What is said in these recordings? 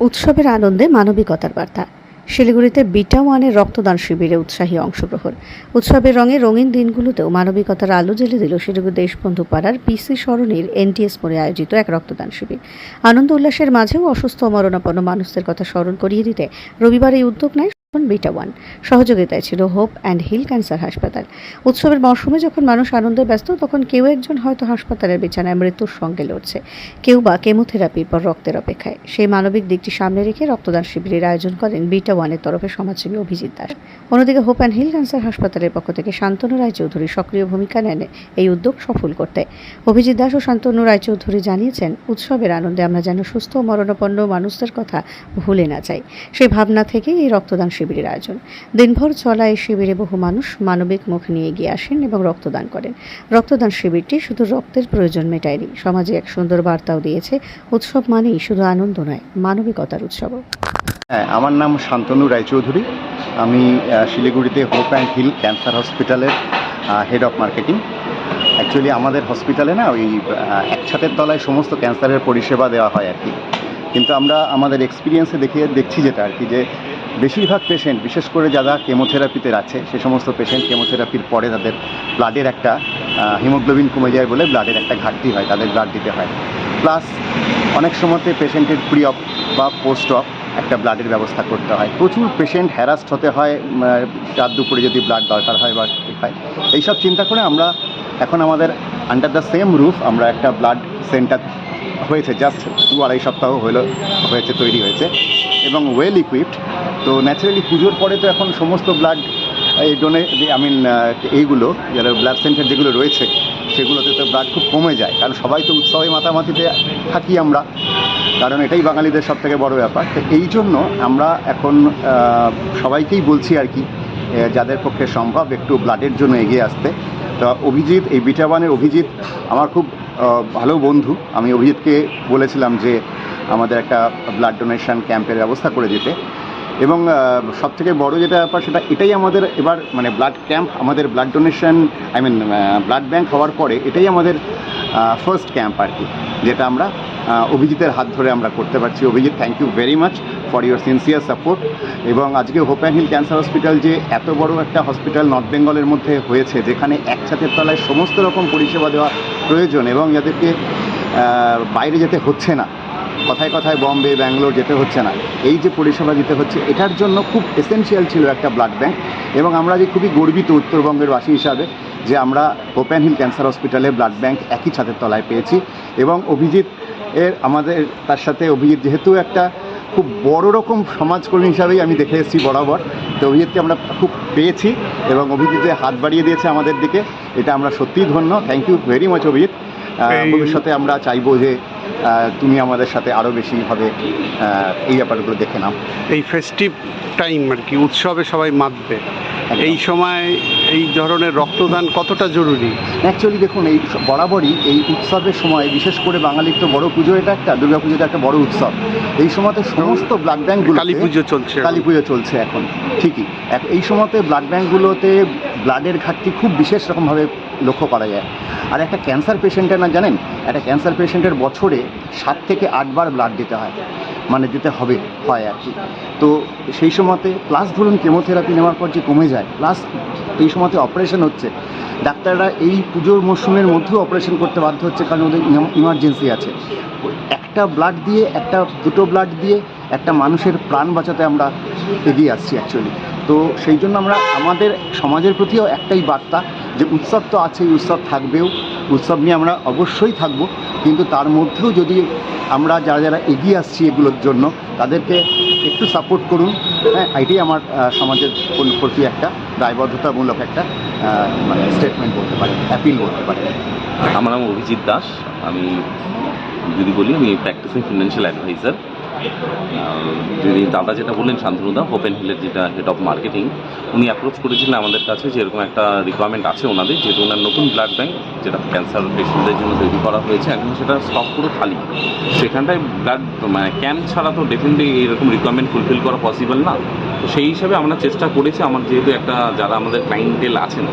উৎসবের আনন্দে মানবিকতার বার্তা। শিলিগুড়িতে বিটা ওয়ানের রক্তদান শিবিরে উৎসাহী অংশগ্রহণ। উৎসবের রঙে রঙিন দিনগুলোতেও মানবিকতার আলো জ্বেলে দিল শিলিগুড়ি দেশবন্ধু পাড়ার পিসি সরণির এনটিএস মোড়ে আয়োজিত এক রক্তদান শিবির। আনন্দ উল্লাসের মাঝেও অসুস্থ মরণাপন্ন মানুষদের কথা স্মরণ করিয়ে দিতে রবিবার এই উদ্যোগ নেয় বিটা ওয়ান। সহযোগিতায় ছিল হোপ অ্যান্ড হিল ক্যান্সার হাসপাতাল। উৎসবের মরশুমে যখন মানুষ আনন্দে ব্যস্ত, তখন কেউ একজন হয়তো হাসপাতালের বিছানায় মৃত্যুর সঙ্গে লড়ছে। কেউ বা কেমোথেরাপির পর রক্তের অপেক্ষায়। সেই মানবিক দিকটি সামনে রেখে রক্তদান শিবিরের আয়োজন করেন বিটা ওয়ানের তরফে সমাজসেবী অভিজিৎ দাস। অন্যদিকে হোপ অ্যান্ড হিল ক্যান্সার হাসপাতালের পক্ষ থেকে শান্তনু রায়চৌধুরী সক্রিয় ভূমিকা নেন এই উদ্যোগ সফল করতে। অভিজিৎ দাস ও শান্তনু রায়চৌধুরী জানিয়েছেন, উৎসবের আনন্দে আমরা যেন সুস্থ মরণাপন্ন মানুষদের কথা ভুলে না যাই। সেই ভাবনা থেকে এই রক্তদান শিবিরের আয়োজন। দিনভর চলা এই শিবিরে বহু মানুষ মানবিক মুখ নিয়ে এগিয়ে আসেন এবং রক্তদান করেন। রক্তদান শিবিরটি শুধু রক্তের প্রয়োজন মেটায়নি সমাজে এক সুন্দর বার্তাও দিয়েছে উৎসব মানেই শুধু আনন্দ নয় মানবিকতার উৎসবও। হ্যাঁ আমার নাম শান্তনু রায়চৌধুরী। আমি শিলিগুড়িতে হোপ অ্যান্ড হিল ক্যান্সার হসপিটালের হেড অফ মার্কেটিং অ্যাকচুয়ালি আমাদের হসপিটালে না ওই আহ, এক ছাদের তলায় সমস্ত ক্যান্সারের পরিষেবা দেওয়া হয় আর কি। কিন্তু আমরা আমাদের এক্সপিরিয়েন্সে দেখে দেখছি যেটা আর কি যে বেশিরভাগ পেশেন্ট বিশেষ করে যারা কেমোথেরাপিতে আছে, সে সমস্ত পেশেন্ট কেমোথেরাপির পরে তাদের ব্লাডের একটা হিমোগ্লোবিন কমে যায় বলে ব্লাডের একটা ঘাটতি হয়, তাদের ব্লাড দিতে হয়। প্লাস অনেক সময়তে পেশেন্টের প্রি অফ বা পোস্ট অফ একটা ব্লাডের ব্যবস্থা করতে হয়। প্রচুর পেশেন্ট হ্যারাস্ট হতে হয় রাত দুপুরে যদি ব্লাড দরকার হয় বা হয়। এইসব চিন্তা করে আমরা এখন আমাদের আন্ডার দ্য সেম রুফ আমরা একটা ব্লাড সেন্টার হয়েছে জাস্ট দু আড়াই সপ্তাহ হলো, হয়েছে, তৈরি হয়েছে। এবং ওয়েল ইকুইপড তো ন্যাচারালি পুজোর পরে তো এখন সমস্ত ব্লাড এই ডোনে আই মিন এইগুলো, যারা ব্লাড সেন্টার যেগুলো রয়েছে, সেগুলোতে তো ব্লাড খুব কমে যায়। কারণ সবাই তো উৎসবে মাতামাতিতে থাকি আমরা। কারণ এটাই বাঙালিদের সব থেকে বড় ব্যাপার। তো এই জন্য আমরা এখন সবাইকেই বলছি আর কি যাদের পক্ষে সম্ভব একটু ব্লাডের জন্য এগিয়ে আসতে। তো অভিজিৎ, এই বিটাবানের অভিজিৎ, আমার খুব ভালো বন্ধু। আমি অভিজিৎকে বলেছিলাম যে আমাদের একটা ব্লাড ডোনেশন ক্যাম্পের ব্যবস্থা করে দিতে। এবং সব থেকে বড় যেটা ব্যাপার, সেটা এটাই আমাদের এবার মানে ব্লাড ক্যাম্প আমাদের blood donation I mean blood bank হওয়ার পরে এটাই আমাদের ফার্স্ট ক্যাম্প আর কি, যেটা আমরা অভিজিতের হাত ধরে আমরা করতে পারছি। Abhijit thank you very much for your sincere support এবং আজকে hope and hill cancer hospital যে এত বড় একটা হসপিটাল নর্থ বেঙ্গলের মধ্যে হয়েছে, যেখানে এক ছাদের তলায় সমস্ত রকম পরিষেবা দেওয়া প্রয়োজন এবং যাদেরকে বাইরে যেতে হচ্ছে না। কথায় কথায় বম্বে, ব্যাঙ্গালোর যেতে হচ্ছে না। এই যে পরিষেবা দিতে হচ্ছে, এটার জন্য খুব এসেনশিয়াল ছিল একটা ব্লাড ব্যাঙ্ক এবং আমরা যে খুবই গর্বিত উত্তরবঙ্গের বাসী হিসাবে যে আমরা ওপেন হিল ক্যান্সার হসপিটালে ব্লাড ব্যাঙ্ক একই ছাদের তলায় পেয়েছি এবং অভিজিৎ এর আমাদের, তার সাথে অভিজিৎ যেহেতু একটা খুব বড় রকম সমাজকর্মী হিসাবেই আমি দেখে এসেছি বরাবর। তো অভিজিৎকে আমরা খুব পেয়েছি এবং অভিজিৎ যে হাত বাড়িয়ে দিয়েছে আমাদের দিকে এটা আমরা সত্যিই ধন্য। Thank you very much Abhijit. ভবিষ্যতে আমরা চাইব যে তুমি আমাদের সাথে আরও বেশিভাবে এই ব্যাপারগুলো দেখে নাও। এই ফেস্টিভ টাইম আর কি উৎসবে সবাই মাতবে। এই সময় এই ধরনের রক্তদান কতটা জরুরি? অ্যাকচুয়ালি দেখুন এই বরাবরই এই উৎসবের সময় বিশেষ করে বাঙালির তো বড় পুজো এটা একটা দুর্গা পুজোটা একটা বড় উৎসব। এই সময়তে সমস্ত ব্লাড ব্যাঙ্কগুলো কালী পুজো চলছে কালী পুজো চলছে এখন ঠিকই। এই সময়তে ব্লাড ব্যাঙ্কগুলোতে ব্লাডের ঘাটতি খুব বিশেষ রকমভাবে লক্ষ্য করা যায়। আর একটা ক্যান্সার পেশেন্টের না জানেন? একটা ক্যান্সার পেশেন্টের বছরে সাত থেকে আটবার ব্লাড দিতে হয়। মানে দিতে হবে, হয় আর কি। তো সেই সময়তে প্লাস ধরুন কেমোথেরাপি নেওয়ার পর যে কমে যায় প্লাস এই সময়তে অপারেশন হচ্ছে। ডাক্তাররা এই পুজোর মরশুমের মধ্যেও অপারেশন করতে বাধ্য হচ্ছে কারণ ওদের ইমার্জেন্সি আছে। একটা ব্লাড দিয়ে, একটা দুটো ব্লাড দিয়ে, একটা মানুষের প্রাণ বাঁচাতে আমরা এগিয়ে আসছি অ্যাকচুয়ালি তো সেই জন্য আমরা আমাদের সমাজের প্রতিও একটাই বার্তা যে উৎসব তো আছেই, উৎসব থাকবেও। উৎসব নিয়ে আমরা অবশ্যই থাকব। কিন্তু তার মধ্যেও যদি আমরা যারা যারা এগিয়ে আসছি এগুলোর জন্য, তাদেরকে একটু সাপোর্ট করুন। হ্যাঁ এটাই আমার সমাজের প্রতি একটা দায়বদ্ধতামূলক একটা মানে স্টেটমেন্ট বলতে পারে অ্যাপিল বলতে পারে আমার নাম অভিজিৎ দাস। আমি যদি বলি, আমি প্র্যাকটিসিং ফিনান্সিয়াল অ্যাডভাইজার যদি দাদা যেটা বললেন, শান্তনুদা ওপেন হিলের যেটা হেড অফ মার্কেটিং উনি অ্যাপ্রোচ করেছিলেন আমাদের কাছে যে এরকম একটা রিকোয়ারমেন্ট আছে ওনাদের, যেহেতু ওনার নতুন ব্লাড ব্যাঙ্ক যেটা ক্যান্সার পেশেন্টদের জন্য তৈরি করা হয়েছে, এখন সেটা স্টক পুরো খালি। সেখানটায় ব্লাড মানে ক্যাম্প ছাড়া তো ডেফিনেটলি এরকম রিকোয়ারমেন্ট ফুলফিল করা পসিবল না। তো সেই হিসাবে আমরা চেষ্টা করেছি আমার যেহেতু একটা যারা আমাদের ক্লাইন্টেল আছেন,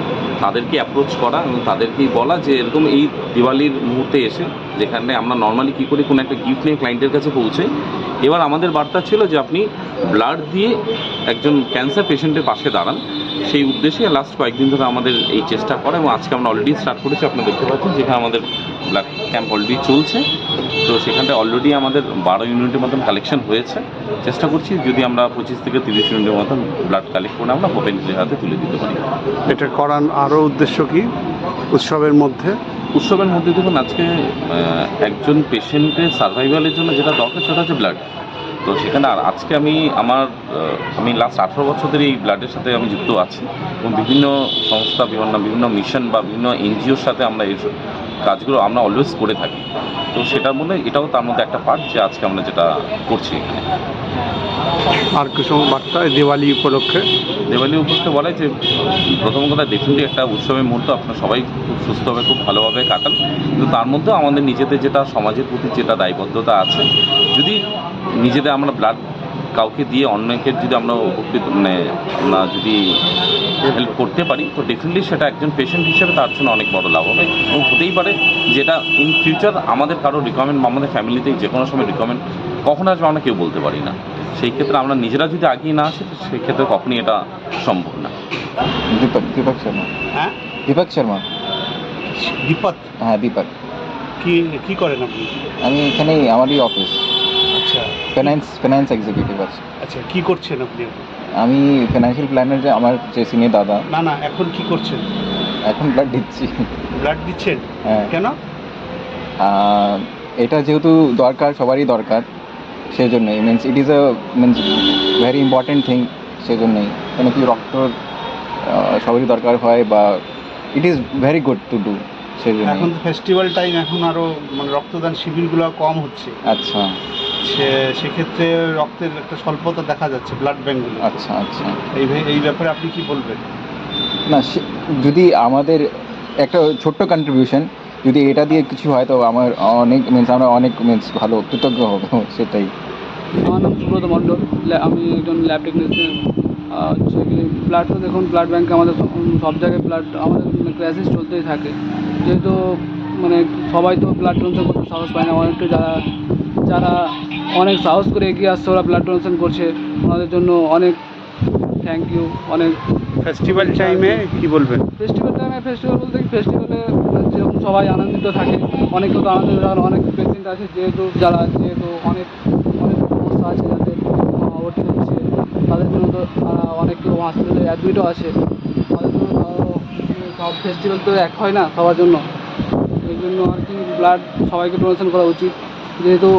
তাদেরকে অ্যাপ্রোচ করা এবং তাদেরকেই বলা যে এরকম এই দিওয়ালির মুহূর্তে এসে যেখানে আমরা নর্মালি কী করি, কোনো একটা গিফট নিয়ে ক্লায়েন্টের কাছে পৌঁছাই। এবার আমাদের বার্তা ছিল যে আপনি ব্লাড দিয়ে একজন ক্যান্সার পেশেন্টের পাশে দাঁড়ান। সেই উদ্দেশ্যে লাস্ট কয়েকদিন ধরে আমাদের এই চেষ্টা করা এবং আজকে আমরা অলরেডি স্টার্ট করেছি। আপনারা দেখতে পাচ্ছেন যেখানে আমাদের ব্লাড ক্যাম্প অলরেডি চলছে। তো সেখানটা অলরেডি আমাদের বারো ইউনিটের মতন কালেকশন হয়েছে। চেষ্টা করছি যদি আমরা পঁচিশ থেকে তিরিশ ইউনিটের মতন ব্লাড কালেক্ট করে আমরা হোপেন হাতে তুলে দিতে পারি। এটা করার আরও উদ্দেশ্য কি উৎসবের মধ্যে? উৎসবের মধ্যে দেখুন আজকে একজন পেশেন্টের সার্ভাইভালের জন্য যেটা দরকার সেটা হচ্ছে ব্লাড তো সেখানে আর আজকে আমি আমার আমি লাস্ট আঠেরো বছর ধরে এই ব্লাডের সাথে আমি যুক্ত আছি। এবং বিভিন্ন সংস্থা বিভিন্ন বিভিন্ন মিশন বা বিভিন্ন এনজিওর সাথে আমরা এই কাজগুলো আমরা অলওয়েজ করে থাকি। তো সেটার মধ্যে এটাও তার মধ্যে একটা পার্ট যে আজকে আমরা যেটা করছি এখানে। আর কিছু বার্তা দিওয়ালি উপলক্ষে? দেওয়ালি উপলক্ষে বলে যে প্রথম কথা ডেফিনেটলি একটা উৎসবের মুহূর্ত আপনারা সবাই খুব সুস্থভাবে খুব ভালোভাবে কাটান। কিন্তু তার মধ্যেও আমাদের নিজেদের যেটা সমাজের প্রতি যেটা দায়বদ্ধতা আছে যদি নিজেদের আমরা ব্লাড কাউকে দিয়ে অন্যকে যদি আমরা উপকৃত মানে আমরা যদি হেল্প করতে পারি তো ডেফিনেটলি সেটা একজন পেশেন্ট হিসেবে তার জন্য অনেক বড় লাভ হবে। এবং হতেই পারে যেটা ইন ফিউচার আমাদের কারও রিকমেন্ড বা আমাদের ফ্যামিলিতে যে কোনো সময় রিকমেন্ড কখন আসবে আমরা কেউ বলতে পারি না। সেই ক্ষেত্রে আমরা নিজেরা যদি আগিয়ে না আসি সেক্ষেত্রে কখনই এটা সম্ভব না। দীপক দীপক শর্মা। হ্যাঁ? দীপক শর্মা। দীপক? হ্যাঁ দীপক। কি কী করেন আপনি? আমি এখানেই আমারই অফিস ফিনান্স ফাইন্যান্স এক্সিকিউটিভ আছে। আচ্ছা কি করছেন আপনি? আমি ফিনান্সিয়াল প্ল্যানার যে আমার যে সিনিয়র দাদা। না না এখন কি করছেন? এখন ব্লাড দিচ্ছি। ব্লাড দিচ্ছেন? হ্যাঁ। কেন? এটা যেহেতু দরকার সবারই দরকার সেই জন্যই means it is a means very important thing সেই জন্যই কেন কি রক্ত সবারই দরকার হয় বা it is very good to do সেই জন্য এখন ফেস্টিভ্যাল টাইম এখন আরও মানে রক্তদান শিবিরগুলো কম হচ্ছে। আচ্ছা। সে সেক্ষেত্রে রক্তের একটা স্বল্পতা দেখা যাচ্ছে ব্লাড ব্যাঙ্কগুলো আচ্ছা আচ্ছা। এই এই ব্যাপারে আপনি কি বলবেন? না সে- যদি আমাদের একটা ছোট্ট কন্ট্রিবিউশন যদি এটা দিয়ে কিছু হয় তো আমার অনেক মিনস আমরা অনেক মিনস ভালো কৃতজ্ঞ হব সেটাই। আমার নাম সুব্রত মণ্ডল। আমি একজন ল্যাব টেকনিশিয়ান হচ্ছে কি ব্লাড তো দেখুন ব্লাড ব্যাঙ্কে আমাদের সব সব জায়গায় ব্লাড আমাদের ক্রাইসিস চলতেই থাকে। যেহেতু মানে সবাই তো ব্লাড ডোনেশন করতে সাহস পায় না অনেকটা যারা যারা অনেক সাহস করে এগিয়ে আসছে ওরা ব্লাড ডোনেশন করছে। ওনাদের জন্য অনেক থ্যাংক ইউ অনেক ফেস্টিভ্যাল টাইমে কি বলবেন? ফেস্টিভ্যাল টাইমে ফেস্টিভ্যাল বলতে কি ফেস্টিভ্যালে যেরকম সবাই আনন্দিত থাকে অনেকে তো আনন্দিত থাকে অনেক পেশেন্ট আছে যেহেতু যারা যেহেতু অনেক অনেক সমস্যা আছে যাদের ওটি হচ্ছে তাদের জন্য তো অনেক কেউ হসপিটালে অ্যাডমিটও আছে। তাদের জন্য সব ফেস্টিভ্যাল তো এক হয় না সবার জন্য। এই জন্য আর কি ব্লাড সবাইকে ডোনেশন করা উচিত। যেহেতু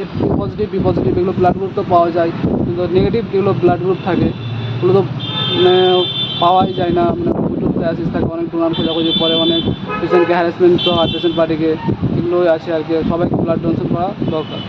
এ পজিটিভ বি পজিটিভ এগুলো ব্লাড গ্রুপ তো পাওয়া যায়, কিন্তু নেগেটিভ যেগুলো ব্লাড গ্রুপ থাকে, ওগুলো তো মানে পাওয়াই যায় না। মানে প্রচুর ক্রাইসিস থাকে অনেক ডোনার খোঁজাখুঁজি করে অনেক পেশেন্টকে হ্যারাসমেন্ট তো হয় পেশেন্ট পার্টিকে এগুলোই আছে আর কি। সবাইকে ব্লাড ডোনেশন করা দরকার।